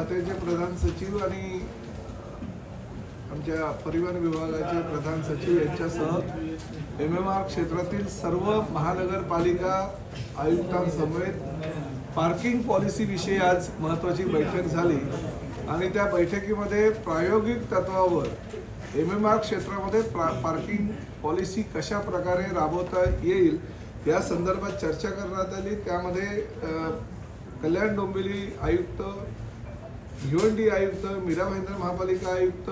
खात्याचे प्रधान सचिव आणि आमच्या परिवहन विभागाचे प्रधान सचिव यांच्यासह एम एम आर क्षेत्रातील सर्व महानगरपालिका आयुक्तांसमवेत पार्किंग पॉलिसीविषयी आज महत्त्वाची बैठक झाली. आणि त्या बैठकीमध्ये प्रायोगिक तत्वावर एम एम आर क्षेत्रामध्ये प्रा पार्किंग पॉलिसी कशा प्रकारे राबवता येईल या संदर्भात चर्चा करण्यात आली. त्यामध्ये कल्याण डोंबिवली आयुक्त भिवंडी आयुक्त मीरा भाईंदर महापालिका आयुक्त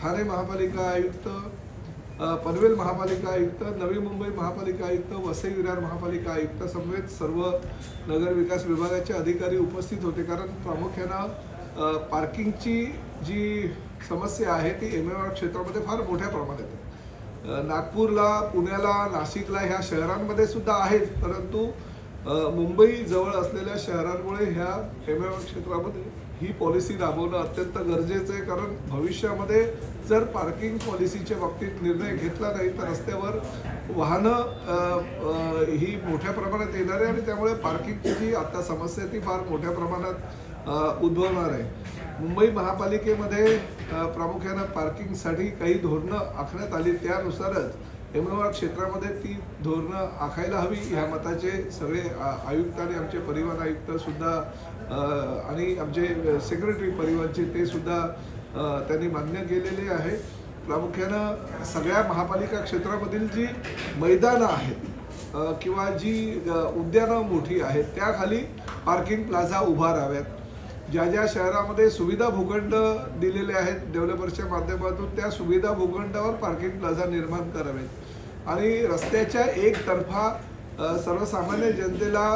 ठाणे महापालिका आयुक्त पनवेल महापालिका आयुक्त नवी मुंबई महापालिका आयुक्त वसई विरार महापालिका आयुक्त समवेत सर्व नगर विकास विभागाचे अधिकारी उपस्थित होते. कारण प्रामुख्यानं पार्किंगची जी समस्या आहे ती एम एम आर क्षेत्रामध्ये फार मोठ्या प्रमाणात आहे. नागपूरला पुण्याला नाशिकला ह्या शहरांमध्ये सुद्धा आहेत. परंतु मुंबई जवळ असलेल्या शहरांमुळे ह्या एम एम क्षेत्रामध्ये ही पॉलिसी राबवणं अत्यंत गरजेचं आहे कारण भविष्यामध्ये जर पार्किंग पॉलिसीच्या बाबतीत निर्णय घेतला नाही तर रस्त्यावर वाहनं ही मोठ्या प्रमाणात येणार आहे आणि त्यामुळे पार्किंगची जी आता समस्या ती फार मोठ्या प्रमाणात उद्भवणार आहे. मुंबई महापालिकेमध्ये प्रामुख्यानं पार्किंगसाठी काही धोरणं आखण्यात आली त्यानुसारच एम क्षेत्रामध्ये ती धोरणं आखायला हवी. ह्या मताचे सगळे आयुक्त आणि आमचे परिवहन आयुक्त सुद्धा आणि आमचे सेक्रेटरी परिवहनचे ते सुद्धा त्यांनी मान्य केलेले आहे. प्रामुख्यानं सगळ्या महापालिका क्षेत्रामधील जी मैदानं आहेत किंवा जी उद्यानं मोठी आहेत त्याखाली पार्किंग प्लाझा उभाराव्यात ज्या ज्या शहरामध्ये सुविधा भूखंड दिलेले आहेत डेव्हलपर्सच्या माध्यमातून त्या सुविधा भूखंडावर पार्किंग प्लाझा निर्माण करावेत. आणि रस्त्याच्या एकतर्फा सर्वसामान्य जनतेला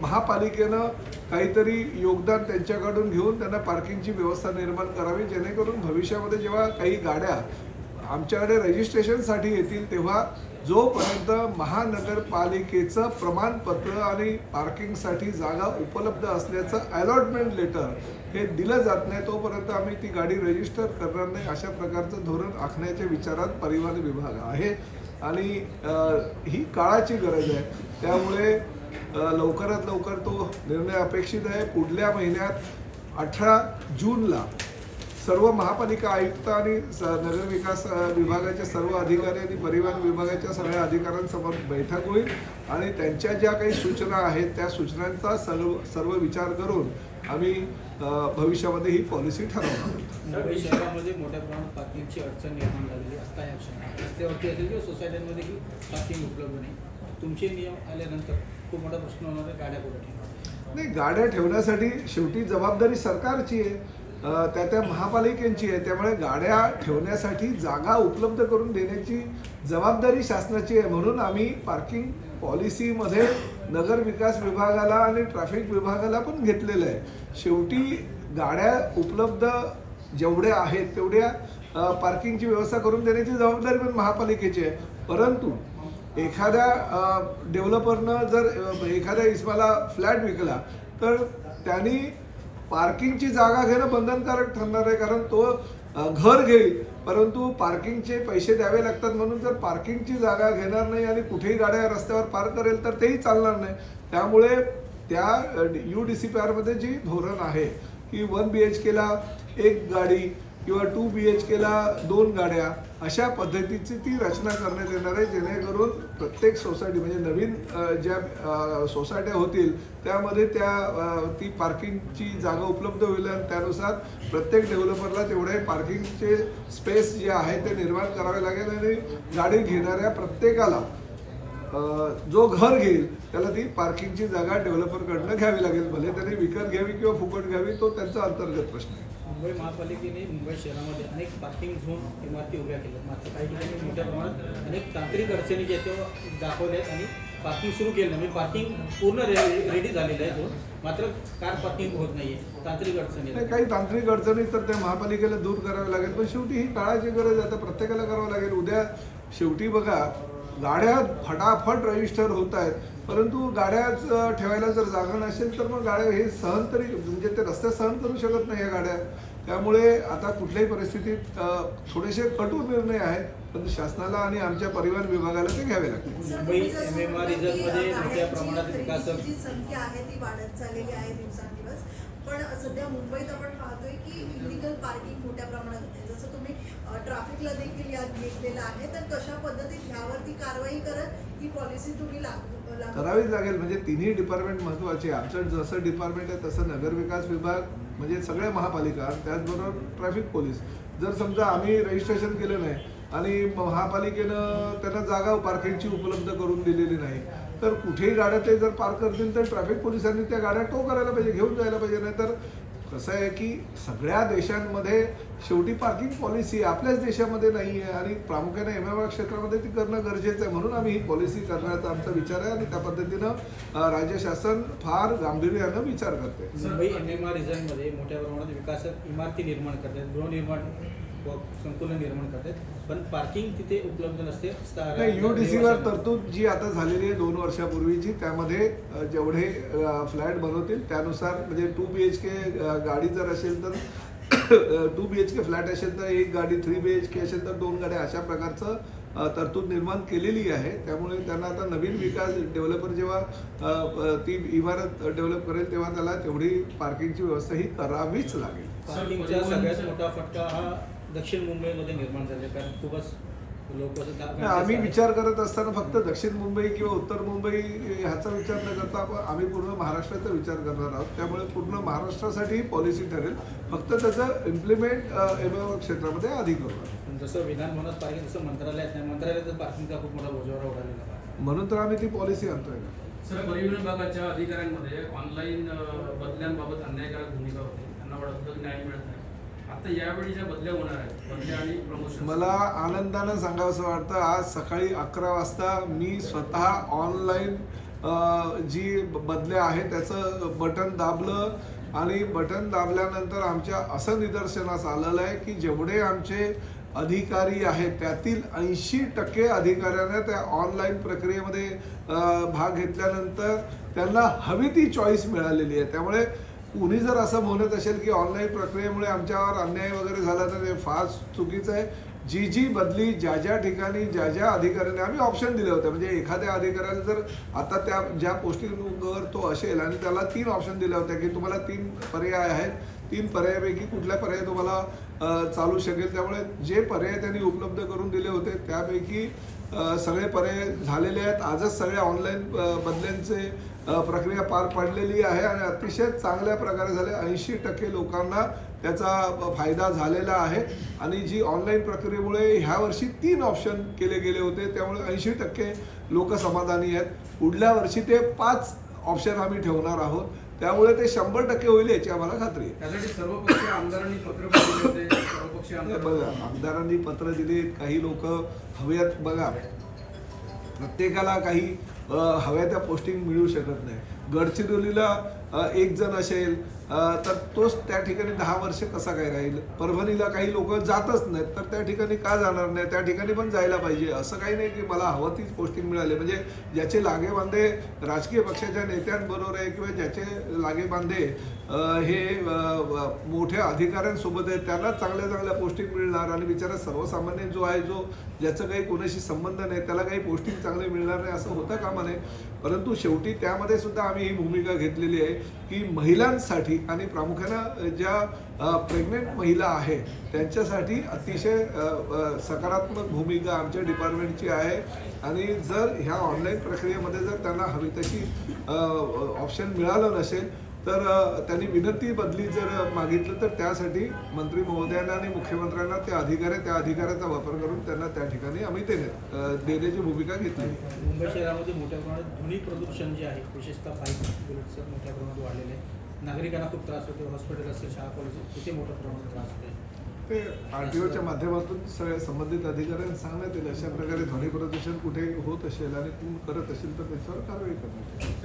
महापालिकेनं काहीतरी योगदान त्यांच्याकडून घेऊन त्यांना पार्किंगची व्यवस्था निर्माण करावी जेणेकरून भविष्यामध्ये जेव्हा काही गाड्या आमच्याकडे रजिस्ट्रेशनसाठी येतील तेव्हा जोपर्यंत महानगरपालिकेचं प्रमाणपत्र आणि पार्किंगसाठी जागा उपलब्ध असल्याचं अलॉटमेंट लेटर हे दिलं जात नाही तोपर्यंत आम्ही ती गाडी रजिस्टर करणार नाही अशा प्रकारचं धोरण आखण्याच्या विचारात परिवहन विभाग आहे. आणि ही काळाची गरज आहे. त्यामुळे लवकरात लवकर तो निर्णय अपेक्षित आहे. पुढल्या महिन्यात अठरा जूनला सर्व महापालिका आयुक्त आणि नगरविकास विभागाच्या विकास सर्व अधिकारी आणि परिवहन विभागाच्या सगळ्या अधिकाऱ्यांसमोर बैठक होईल आणि त्यांच्या ज्या काही सूचना आहेत त्या सूचनांचा सर्व सर्व विचार करून आम्ही भविष्यामध्ये ही पॉलिसी ठरवणार आहोत. मुंबई शहरामध्ये मोठ्या प्रमाणात पार्किंगची अडचण निर्माण झालेली आहे. सोसायट्यांमध्ये पार्किंग उपलब्ध नाही. तुमचे नियम आल्यानंतर खूप मोठा प्रश्न होणार आहे गाड्या कुठे ठेवा नाही गाड्या ठेवण्यासाठी शेवटी जबाबदारी सरकारची आहे. त्या त्या महापालिकेंची आहे. त्यामुळे गाड्या ठेवण्यासाठी जागा उपलब्ध करून देण्याची जबाबदारी शासनाची आहे. म्हणून आम्ही पार्किंग पॉलिसीमध्ये नगर विकास विभागाला आणि ट्रॅफिक विभागाला पण घेतलेलं आहे. शेवटी गाड्या उपलब्ध जेवढ्या आहेत तेवढ्या पार्किंगची व्यवस्था करून देण्याची जबाबदारी पण महापालिकेची आहे. परंतु एखाद्या डेव्हलपरनं जर एखाद्या इस्माला फ्लॅट विकला तर त्यांनी पार्किंगची जागा घेणं बंधनकारक ठरणार आहे कारण तो घर घेईल. परंतु पार्किंगचे पैसे द्यावे लागतात म्हणून जर पार्किंगची जागा घेणार नाही आणि कुठेही गाड्या रस्त्यावर पार्क करेल तर तेही चालणार नाही. त्यामुळे त्या यू डी सी पी आरमध्ये जी धोरण आहे की वन बी एच केला एक गाडी किंवा टू बी एच केला दोन गाड्या अशा पद्धतीची ती रचना करण्यात येणार आहे जेणेकरून प्रत्येक सोसायटी म्हणजे नवीन ज्या सोसायट्या होतील त्यामध्ये त्या ती पार्किंगची जागा उपलब्ध होईल आणि त्यानुसार प्रत्येक डेव्हलपरला तेवढे पार्किंगचे स्पेस जे आहे ते निर्माण करावे लागेल आणि गाडी घेणाऱ्या प्रत्येकाला जो घर घेईल त्याला ती पार्किंगची जागा डेव्हलपरकडनं घ्यावी लागेल भले त्याने विकत घ्यावी किंवा फुकट घ्यावी तो त्यांचा अंतर्गत प्रश्न आहे. मुंबई महापालिकेने मुंबई शहरामध्ये अनेक पार्किंग झोन इमारती उभ्या केल्या मात्र काही ठिकाणी मोठ्या प्रमाणात अनेक तांत्रिक अडचणी ज्या त्या दाखवल्या आहेत आणि पार्किंग सुरू केलं म्हणजे पार्किंग पूर्ण रेडी झालेलं आहे झोन मात्र कार पार्किंग होत नाहीये. तांत्रिक अडचणी नाही काही तांत्रिक अडचणी तर त्या महापालिकेला दूर कराव्या लागेल. पण शेवटी ही काळाची गरज आता प्रत्येकाला करावं लागेल. उद्या शेवटी बघा गाड्या फटाफट रजिस्टर होत आहेत. परंतु गाड्याच ठेवायला जर जागा नसेल तर मग गाड्या हे सहन तरी म्हणजे ते रस्ते सहन करू शकत नाही या गाड्या. त्यामुळे आता कुठल्याही परिस्थितीत थोडेसे कटू निर्णय आहेत पण शासनाला आणि आमच्या परिवहन विभागाला ते घ्यावे लागतील. मुंबई MMR रिझर्व्हमध्ये मोठ्या प्रमाणात विकास- जी संख्या आहे ती वाढत चाललेली आहे दिवसांदिवस. पण सध्या मुंबईत आपण पाहतोय की इलिगल पार्किंग मोठ्या प्रमाणात होते जसं तुम्ही ट्रॅफिकला देखील यात घेतलेलं आहे तर कशा पद्धतीत ह्यावरती कारवाई करत ही पॉलिसी तुम्ही लागू करावीच लागेल. म्हणजे तिन्ही डिपार्टमेंट महत्त्वाचे आमचं जसं डिपार्टमेंट आहे तसं नगरविकास विभाग म्हणजे सगळ्या महापालिका त्याचबरोबर ट्रॅफिक पोलीस जर समजा आम्ही रजिस्ट्रेशन केलं नाही आणि महापालिकेनं त्यांना जागा पार्किंगची उपलब्ध करून दिलेली नाही तर कुठेही गाड्या ते जर पार्क करतील तर ट्रॅफिक पोलिसांनी त्या गाड्या टो करायला पाहिजे घेऊन जायला पाहिजे. नाही तर कसं आहे की सगळ्या देशांमध्ये शेवटी पार्किंग पॉलिसी आपल्याच देशामध्ये नाही आहे आणि प्रामुख्याने एम एम क्षेत्रामध्ये ती करणं गरजेचं आहे म्हणून आम्ही ही पॉलिसी करण्याचा आमचा विचार आहे आणि त्या पद्धतीनं राज्य शासन फार गांभीर्यानं विचार करते. मुंबई एम एम आरमध्ये मोठ्या प्रमाणात विकासात इमारती निर्माण करतात गृहनिर्माण संकुलन निर्माण करतात पण पार्किंग तिथे उपलब्ध नसते. युडीसीवर रहिवाशांना. तरतूद जी आता झालेली आहे दोन वर्षापूर्वीची त्यामध्ये जेवढे फ्लॅट बनवतील त्यानुसार म्हणजे टू बी एच के गाडी जर असेल तर two B H K flat असेल तर एक गाडी थ्री बी एच के असेल तर दोन गाड्या अशा प्रकारचं तरतूद निर्माण केलेली आहे. त्यामुळे त्यांना आता नवीन विकास डेव्हलपर जेव्हा ती इमारत डेव्हलप करेल तेव्हा त्याला तेवढी पार्किंगची व्यवस्था ही करावीच लागेल. पार्किंगचा सगळ्यात मोठा फटका हा दक्षिण मुंबईमध्ये निर्माण झाला कारण खूपच लोक नाही, आम्ही विचार करत असताना फक्त दक्षिण मुंबई किंवा उत्तर मुंबई ह्याचा विचार न करता आपण आम्ही पूर्ण महाराष्ट्राचा विचार करणार आहोत. त्यामुळे पूर्ण महाराष्ट्रासाठी पॉलिसी ठरेल. फक्त त्याचं इम्प्लिमेंट एम क्षेत्रामध्ये आधी करू जसं विधान भवनात पार्किंग तसं मंत्रालयात नाही. मंत्रालयात पार्किंगचा खूप मोठा बोजवारा उडालेला म्हणून तर आम्ही ती पॉलिसी आणतोय. ना सर परिवहन विभागाच्या अधिकाऱ्यांमध्ये ऑनलाईन बदल्यांबाबत अन्यायकारक भूमिका होती. त्यांना वाटतं न्याय मिळत नाही. आता यावेळी ज्या बदल्या होणार आहेत बदल्या आणि प्रमोशन मला आनंदानं सांगावंसं वाटतं आज सकाळी अकरा वाजता मी स्वतः ऑनलाईन जी बदल्या आहेत त्याचं बटन दाबलं आणि बटन दाबल्यानंतर आमच्या असं निदर्शनास आलेलं आहे की जेवढे आमचे अधिकारी आहेत त्यातील ऐंशी टक्के अधिकाऱ्यांना त्या ऑनलाईन प्रक्रियेमध्ये भाग घेतल्यानंतर त्यांना हवी ती चॉईस मिळालेली आहे. त्यामुळे कुणी जर असं म्हणत असेल की ऑनलाईन प्रक्रियेमुळे आमच्यावर अन्याय वगैरे झाला तर ते फार चुकीचं आहे. जी जी बदली ज्या ज्या ठिकाणी ज्या ज्या अधिकाऱ्याने आम्ही ऑप्शन दिले होते. म्हणजे एखाद्या अधिकाऱ्याला जर आता त्या ज्या पोस्टिंगवर तो असेल आणि त्याला तीन ऑप्शन दिल्या होत्या की तुम्हाला तीन पर्याय आहेत. तीन पर्यायापैकी कुठला पर्याय तुम्हाला चालू शकेल? त्यामुळे जे पर्याय त्यांनी उपलब्ध करून दिले होते त्यापैकी सगळे पर्याय झालेले आहेत. आजच सगळ्या ऑनलाईन बदल्यांचे प्रक्रिया पार पडलेली आहे आणि अतिशय चांगल्या प्रकारे झाले. ऐंशी टक्के लोकांना त्याचा फायदा झालेला आहे. आणि जी ऑनलाईन प्रक्रियेमुळे ह्या वर्षी तीन ऑप्शन केले गेले होते. त्यामुळे ऐंशी टक्के लोक समाधानी आहेत. पुढल्या वर्षी ते पाच ऑप्शन आम्ही ठेवणार आहोत. त्यामुळे ते शंभर टक्के होईल याची आम्हाला खात्री आहे. त्यासाठी सर्वपक्षीय आमदारांनी पत्र होते. सर्वपक्षीय आमदार बघा आमदारांनी पत्र दिले काही लोक हव्यात बघा प्रत्येकाला काही अ, हव्या त्या पोस्टिंग मिळू शकत नाही. गडचिरोलीला एक जण असेल तर तोच त्या ठिकाणी दहा वर्ष कसा काय राहील? परभणीला काही लोक जातच नाहीत तर त्या ठिकाणी का जाणार नाही? त्या ठिकाणी पण जायला पाहिजे. असं काही नाही की मला हवं तीच पोस्टिंग मिळाली. म्हणजे ज्याचे लागे बांधे राजकीय पक्षाच्या नेत्यांबरोबर आहे किंवा ज्याचे लागे बांधे हे मोठ्या अधिकाऱ्यांसोबत आहेत त्यांना चांगल्या चांगल्या पोस्टिंग मिळणार. आणि बिचारा सर्वसामान्य जो आहे जो ज्याचं काही कोणाशी संबंध नाही त्याला काही पोस्टिंग चांगले मिळणार नाही असं होतं कामा नये. परंतु शेवटी त्यामध्ये सुद्धा आम्ही ही भूमिका घेतलेली आहे. की महिलांसाठी आणि प्रामुख्यानं ज्या प्रेग्नेंट महिला आहे त्यांच्यासाठी अतिशय सकारात्मक भूमिका आमच्या डिपार्टमेंटची आहे. आणि जर ह्या ऑनलाईन प्रक्रियेमध्ये जर त्यांना हवी तशी ऑप्शन मिळालं नसेल तर त्यांनी विनंती बदली जर मागितलं तर त्यासाठी मंत्री महोदयांना आणि मुख्यमंत्र्यांना त्या अधिकारी त्या अधिकाराचा वापर करून त्यांना त्या ठिकाणी आम्ही देणे देण्याची भूमिका घेतली. मुंबई शहरामध्ये मोठ्या प्रमाणात ध्वनी प्रदूषण जे आहे विशेषतः पाईप बुलेटचं मोठ्या प्रमाणात वाढलेलं आहे. नागरिकांना खूप त्रास होतो हॉस्पिटल असेल शाळा कॉलेज तिथे मोठ्या प्रमाणात त्रास होतो ते आरटीओच्या माध्यमातून सगळ्या संबंधित अधिकाऱ्यांना सांगण्यात येईल अशा प्रकारे ध्वनी प्रदूषण कुठे होत असेल आणि तुम्ही करत असेल तर त्याच्यावर कारवाई करण्यात येईल.